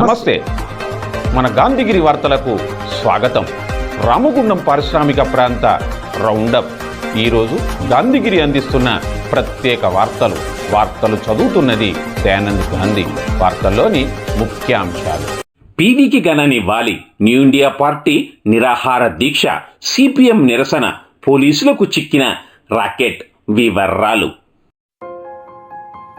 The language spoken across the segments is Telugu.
నమస్తే. మన గాంధీగిరి వార్తలకు స్వాగతం. రామగుండం పారిశ్రామిక ప్రాంత రౌండప్. ఈరోజు గాంధీగిరి అందిస్తున్న ప్రత్యేక వార్తలు. వార్తలు చదువుతున్నది దయానంద్ గాంధీ. వార్తల్లోని ముఖ్యాంశాలు. పీవీకి గణనివ్వాలి. న్యూ ఇండియా పార్టీ నిరాహార దీక్ష. సిపిఎం నిరసన. పోలీసులకు చిక్కిన రాకెట్ వివరాలు.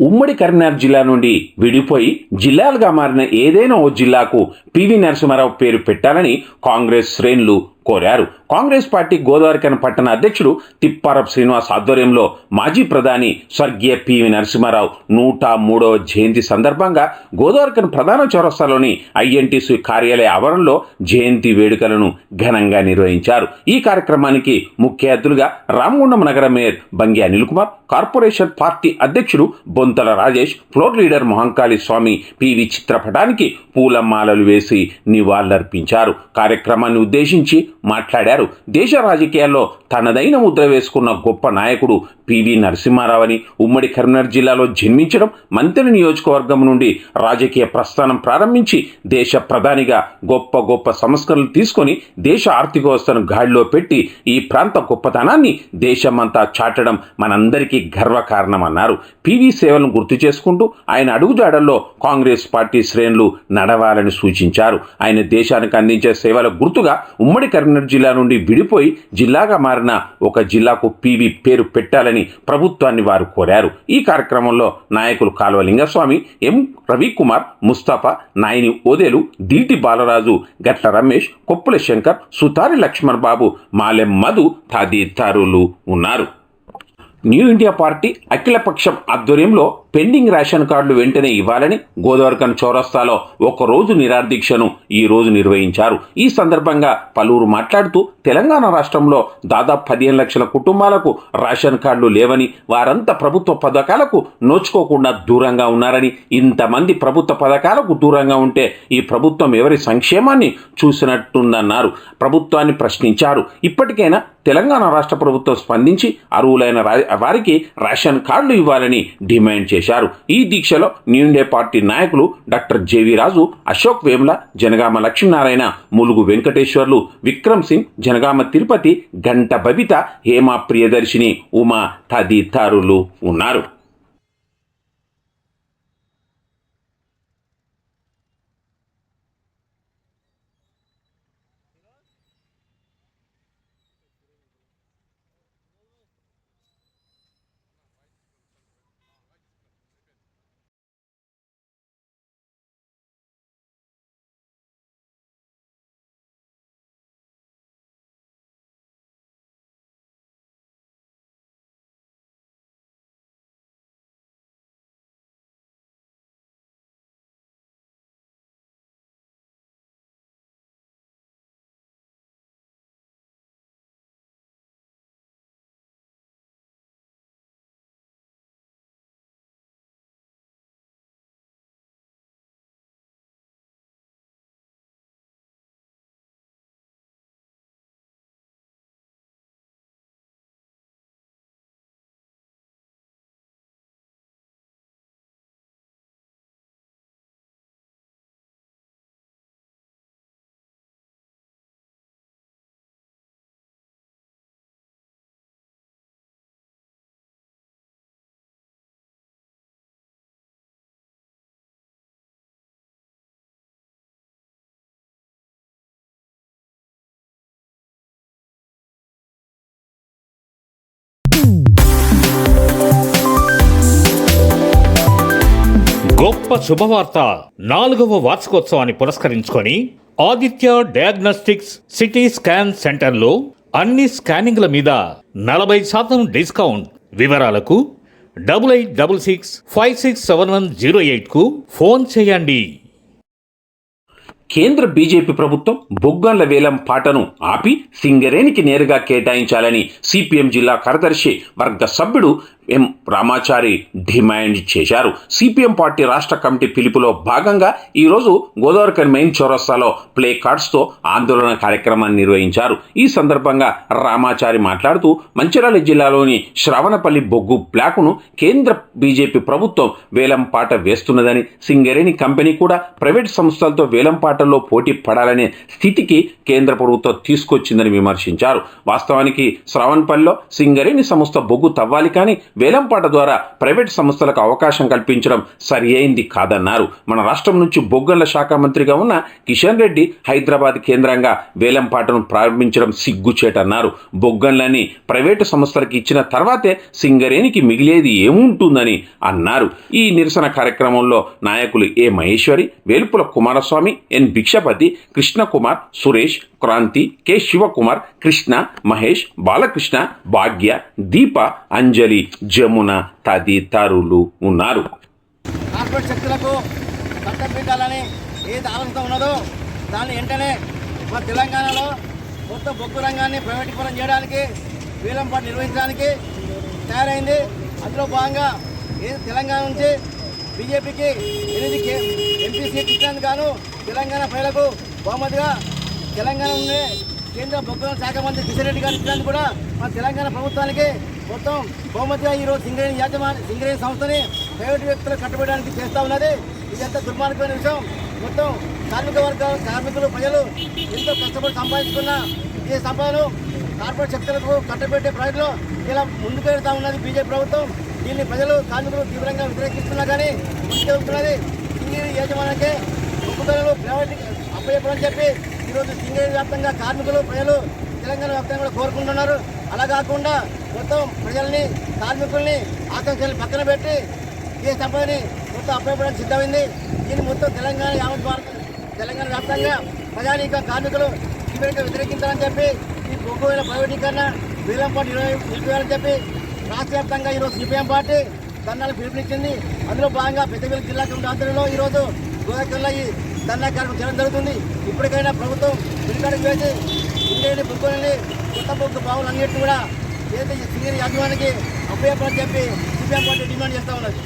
ఉమ్మడి కరీంనగర్ జిల్లా నుండి విడిపోయి జిల్లాలుగా మారిన ఏదైనా ఓ జిల్లాకు పివి నరసింహారావు పేరు పెట్టాలని కాంగ్రెస్ శ్రేణులు కోరారు. కాంగ్రెస్ పార్టీ గోదావరికన పట్టణ అధ్యక్షుడు తిప్పారపు శ్రీనివాస్ ఆధ్వర్యంలో మాజీ ప్రధాని స్వర్గీయ పివి నరసింహారావు నూట మూడవ జయంతి సందర్భంగా గోదావరికన ప్రధాన చౌరస్తాలోని ఐఎన్టీసీ కార్యాలయ ఆవరణలో జయంతి వేడుకలను ఘనంగా నిర్వహించారు. ఈ కార్యక్రమానికి ముఖ్య అతిథులుగా రామగుండం నగర mayor Bangi Anil Kumar corporation party అధ్యక్షుడు Bonthala Rajesh floor leader Mahankali Swamy PV చిత్రపటానికి పూలమాలలు వేసి నివాళులర్పించారు. కార్యక్రమాన్ని ఉద్దేశించి మాట్లాడారు. దేశ రాజకీయాల్లో తనదైన ముద్ర వేసుకున్న గొప్ప నాయకుడు పివి నరసింహారావుని ఉమ్మడి కరీంనగర్ జిల్లాలో జన్మించడం మంత్రి నియోజకవర్గం నుండి రాజకీయ ప్రస్థానం ప్రారంభించి దేశ ప్రధానిగా గొప్ప గొప్ప సంస్కరణలు తీసుకొని దేశ ఆర్థిక వ్యవస్థను గాడిలో పెట్టి ఈ ప్రాంత గొప్పతనాన్ని దేశమంతా చాటడం మనందరికీ గర్వకారణమన్నారు. పివి సేవలను గుర్తు చేసుకుంటూ ఆయన అడుగుజాడల్లో కాంగ్రెస్ పార్టీ శ్రేణులు నడవాలని సూచించారు. ఆయన దేశానికి అందించే సేవల గుర్తుగా ఉమ్మడి కరీంనగర్ జిల్లా నుండి విడిపోయి జిల్లాగా మారిన ఒక జిల్లాకు పివి పేరు పెట్టాలని ప్రభుత్వాన్ని వారు కోరారు. ఈ కార్యక్రమంలో నాయకులు కాలువ లింగస్వామి ఎం. రవికుమార్ ముస్తాఫా నాయని ఓదేలు దీటి బాలరాజు గట్ల రమేష్ కొప్పుల శంకర్ సుతారి లక్ష్మణ్ బాబు మాలెం మధు తదితరులు ఉన్నారు. న్యూ ఇండియా పార్టీ అఖిలపక్షం ఆధ్వర్యంలో పెండింగ్ రేషన్ కార్డులు వెంటనే ఇవ్వాలని గోదావరికన్ చౌరస్తాలో ఒక రోజు నిరాదీక్షను ఈ రోజు నిర్వహించారు. ఈ సందర్భంగా పలువురు మాట్లాడుతూ తెలంగాణ రాష్ట్రంలో దాదాపు పదిహేను లక్షల కుటుంబాలకు రేషన్ కార్డులు లేవని వారంతా ప్రభుత్వ పథకాలకు నోచుకోకుండా దూరంగా ఉన్నారని ఇంతమంది ప్రభుత్వ పథకాలకు దూరంగా ఉంటే ఈ ప్రభుత్వం ఎవరి సంక్షేమాన్ని చూసినట్టుందన్నారు. ప్రభుత్వాన్ని ప్రశ్నించారు. ఇప్పటికైనా తెలంగాణ రాష్ట్ర ప్రభుత్వం స్పందించి అర్హులైన రా- వారికి రేషన్ కార్డులు ఇవ్వాలని డిమాండ్ చేశారు. ఈ దీక్షలో న్యూ ఇండియా పార్టీ నాయకులు డాక్టర్ జేవి రాజు అశోక్ వేముల జనగామ లక్ష్మీనారాయణ ములుగు వెంకటేశ్వర్లు విక్రమ్ సింగ్ జనగామ తిరుపతి గంట బబిత హేమ ప్రియదర్శిని ఉమా తదితరులు ఉన్నారు. శుభవార్త. నాలుగవ వార్షికోత్సవాన్ని పురస్కరించుకొని ఆదిత్య డయాగ్నోస్టిక్స్ సిటీ స్కాన్ సెంటర్లో అన్ని స్కానింగ్ల మీద నలభై శాతం డిస్కౌంట్. వివరాలకు double eight double six five six seven one zero ఎయిట్కు phone చేయండి. కేంద్ర బీజేపీ ప్రభుత్వం బొగ్గన్ల వేలం పాటను ఆపి సింగరేణికి నేరుగా కేటాయించాలని సిపిఎం జిల్లా కార్యదర్శి వర్గ సభ్యుడు ఎం రామాచారి డిమాండ్ చేశారు. సిపిఎం పార్టీ రాష్ట్ర కమిటీ పిలుపులో భాగంగా ఈరోజు గోదావరికర్ మెయిన్ చౌరస్తాలో ప్లే కార్డ్స్తో ఆందోళన కార్యక్రమాన్ని నిర్వహించారు. ఈ సందర్భంగా రామాచారి మాట్లాడుతూ మంచిర్యాల జిల్లాలోని శ్రవణపల్లి బొగ్గు బ్లాకును కేంద్ర బీజేపీ ప్రభుత్వం వేలంపాట వేస్తున్నదని సింగరేణి కంపెనీ కూడా ప్రైవేట్ సంస్థలతో వేలంపాటల్లో పోటీ పడాలనే స్థితికి కేంద్ర ప్రభుత్వం తీసుకొచ్చిందని విమర్శించారు. వాస్తవానికి శ్రవణపల్లిలో సింగరేణి సంస్థ బొగ్గు తవ్వాలి కానీ వేలంపాట ద్వారా ప్రైవేట్ సంస్థలకు అవకాశం కల్పించడం సరి కాదన్నారు. మన రాష్ట్రం నుంచి బొగ్గల శాఖ మంత్రిగా ఉన్న కిషన్ రెడ్డి హైదరాబాద్ కేంద్రంగా వేలంపాటను ప్రారంభించడం సిగ్గుచేటన్నారు. బొగ్గన్లని ప్రైవేటు సంస్థలకు ఇచ్చిన తర్వాతే సింగరేణికి మిగిలేది ఏముంటుందని అన్నారు. ఈ నిరసన కార్యక్రమంలో నాయకులు A Maheshwari Velupula Kumaraswamy N Bhikshapathi Krishnakumar Suresh Kranthi K Sivakumar Krishna Mahesh Balakrishna Bhagya Deepa Anjali Jamuna తదితరులు ఉన్నారు. కార్పొరేట్ శక్తులకు చట్టం పెట్టాలని ఏది ఆలోచన ఉన్నదో దాన్ని వెంటనే మన తెలంగాణలో మొత్తం బొగ్గు రంగాన్ని ప్రైవేటీకరణ చేయడానికి వీలంపాటు నిర్వహించడానికి తయారైంది. అందులో భాగంగా ఏది తెలంగాణ నుంచి బీజేపీకి ఎనిమిది ఎంపీ సీట్లు ఇచ్చినందుకు గాను తెలంగాణ ప్రజలకు బహుమతిగా తెలంగాణ నుండి కేంద్ర బొగ్గుల శాఖ మంత్రి కిషన్ రెడ్డి గారు ఇచ్చినందుకు కూడా మన తెలంగాణ ప్రభుత్వానికి మొత్తం బహుమతిగా ఈరోజు సింగరేణి యాజమాన్య సింగరేణి సంస్థని ప్రైవేటు వ్యక్తులు కట్టుబడడానికి చేస్తూ ఉన్నది. ఇదంతా దుర్మార్గమైన విషయం. మొత్తం కార్మిక వర్గాలు కార్మికులు ప్రజలు ఎంతో కష్టపడి సంపాదించుకున్న ఈ సంపదను కార్పొరేట్ శక్తులకు కట్టబెట్టే ప్రజలు ఇలా ముందుకెళ్తా ఉన్నది బీజేపీ ప్రభుత్వం. దీన్ని ప్రజలు కార్మికులు తీవ్రంగా వ్యతిరేకిస్తున్నా కానీ ముందుకెళ్తున్నది సింగరేణి యాజమాన్యానికి ఒప్పుదలను ప్రైవేట్ అప్పచెప్పని చెప్పి ఈరోజు సింగరేణి వ్యాప్తంగా కార్మికులు ప్రజలు తెలంగాణ వ్యాప్తంగా కూడా కోరుకుంటున్నారు. అలా కాకుండా మొత్తం ప్రజల్ని కార్మికుల్ని ఆకాంక్షలు పక్కన పెట్టి ఈ సంపదని మొత్తం అప్పయపడానికి సిద్ధమైంది. దీన్ని మొత్తం తెలంగాణ యావత్ భారత తెలంగాణ వ్యాప్తంగా ప్రజానీక కార్మికులు తీవ్రంగా వ్యతిరేకించాలని చెప్పి ఈ బొగ్గుల ప్రైవేటీకరణ వేలంపాటు నిలిపివేయాలని చెప్పి రాష్ట్ర వ్యాప్తంగా ఈరోజు సిపిఎం పార్టీ ధర్నాలు పిలుపునిచ్చింది. అందులో భాగంగా పెద్దపల్లి జిల్లా కమిటీ ఆధ్వర్యంలో ఈరోజు గోదావరిలో ఈ ధర్నా కార్యక్రమం చేయడం జరుగుతుంది. ఇప్పటికైనా ప్రభుత్వం పిల్లకాడికి వేసి ఇండియన్ బుక్కులని కొత్త బుక్ బావులు అన్నిటి కూడా ఏదైతే ఈ సింగర్ యాజమానికి అభ్యర్థి చెప్పి సిపిఎం పార్టీ డిమాండ్ చేస్తా ఉన్నది.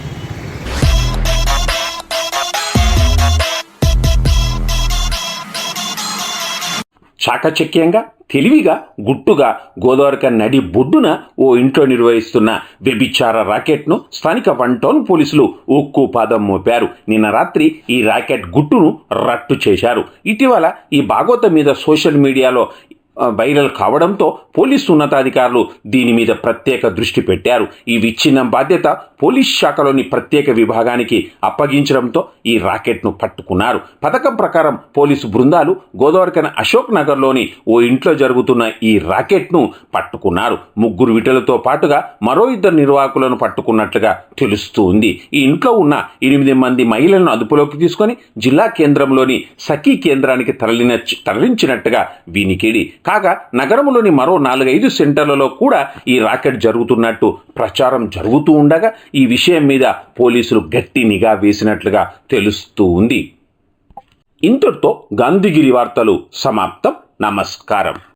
చాకచక్యంగా తెలివిగా గుట్టుగా గోదావరిక నడి బొడ్డున ఓ ఇంట్లో నిర్వహిస్తున్న వ్యభిచార రాకెట్ను స్థానిక వన్ టౌన్ పోలీసులు ఉక్కు పాదం మోపారు. నిన్న రాత్రి ఈ రాకెట్ గుట్టును రట్టు చేశారు. ఇటీవల ఈ భాగోత మీద సోషల్ మీడియాలో వైరల్ కావడంతో పోలీసు ఉన్నతాధికారులు దీని మీద ప్రత్యేక దృష్టి పెట్టారు. ఈ విచ్ఛిన్నం బాధ్యత పోలీస్ శాఖలోని ప్రత్యేక విభాగానికి అప్పగించడంతో ఈ రాకెట్ను పట్టుకున్నారు. పథకం ప్రకారం పోలీసు బృందాలు గోదావరికన అశోక్ నగర్లోని ఓ ఇంట్లో జరుగుతున్న ఈ రాకెట్ను పట్టుకున్నారు. ముగ్గురు విటలతో పాటుగా మరో ఇద్దరు నిర్వాహకులను పట్టుకున్నట్లుగా తెలుస్తూ ఉంది ఈ ఇంట్లో ఉన్న ఎనిమిది మంది మహిళలను అదుపులోకి తీసుకొని జిల్లా కేంద్రంలోని సఖీ కేంద్రానికి తరలిన తరలించినట్టుగా వినికిడి కాగా నగరంలోని మరో నాలుగైదు సెంటర్లలో కూడా ఈ రాకెట్ జరుగుతున్నట్టు ప్రచారం జరుగుతూ ఉండగా ఈ విషయం మీద పోలీసులు గట్టి నిఘా వేసినట్లుగా తెలుస్తూ ఉంది. ఇంతటితో గాంధీగిరి వార్తలు సమాప్తం. నమస్కారం.